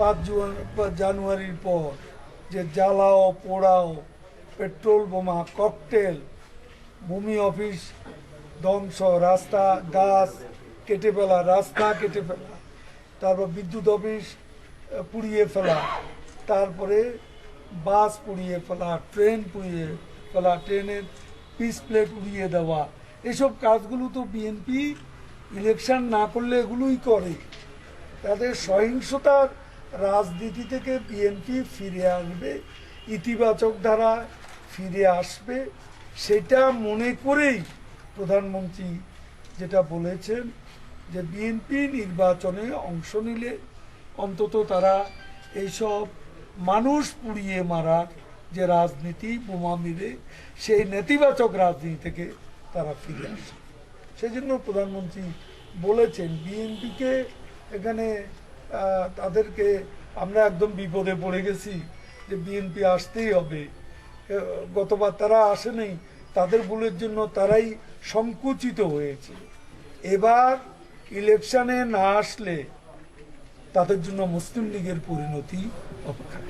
পাঁচ জানুয়ারির পর যে জ্বালাও, পোড়াও, পেট্রোল বোমা, ককটেল, ভূমি অফিস, ধ্বংস, রাস্তা, গাছ কেটে ফেলা, রাস্তা কেটে ফেলা, তারপর বিদ্যুৎ অফিস পুড়িয়ে ফেলা, তারপরে বাস পুড়িয়ে ফেলা, ট্রেন পুড়িয়ে ফেলা, ট্রেনের পিস প্লেট উড়িয়ে দেওয়া। এসব কাজগুলো তো বিএনপি ইলেকশন না করলে এগুলোই করে। তাদের সহিংসতার রাজনীতি থেকে বিএনপি ফিরে আসবে, ইতিবাচক ধারা ফিরে আসবে, সেটা মনে করেই প্রধানমন্ত্রী যেটা বলেছেন যে বিএনপি নির্বাচনে অংশ নিলে অন্তত তারা এইসব মানুষ পুড়িয়ে মারার যে রাজনীতি, বোমা মিলে সেই নেতিবাচক রাজনীতি থেকে তারা ফিরে আসে। সেজন্য প্রধানমন্ত্রী বলেছেন বিএনপিকে এখানে তাদেরকে আমরা একদম বিপদে পড়ে গেছি যে বিএনপি আসতেই হবে। গতবার তারা আসেনি, তাদের ভুলের জন্য তারাই সংকুচিত হয়েছে। এবার ইলেকশনে না আসলে তাদের জন্য মুসলিম লীগের পরিণতি অপেক্ষা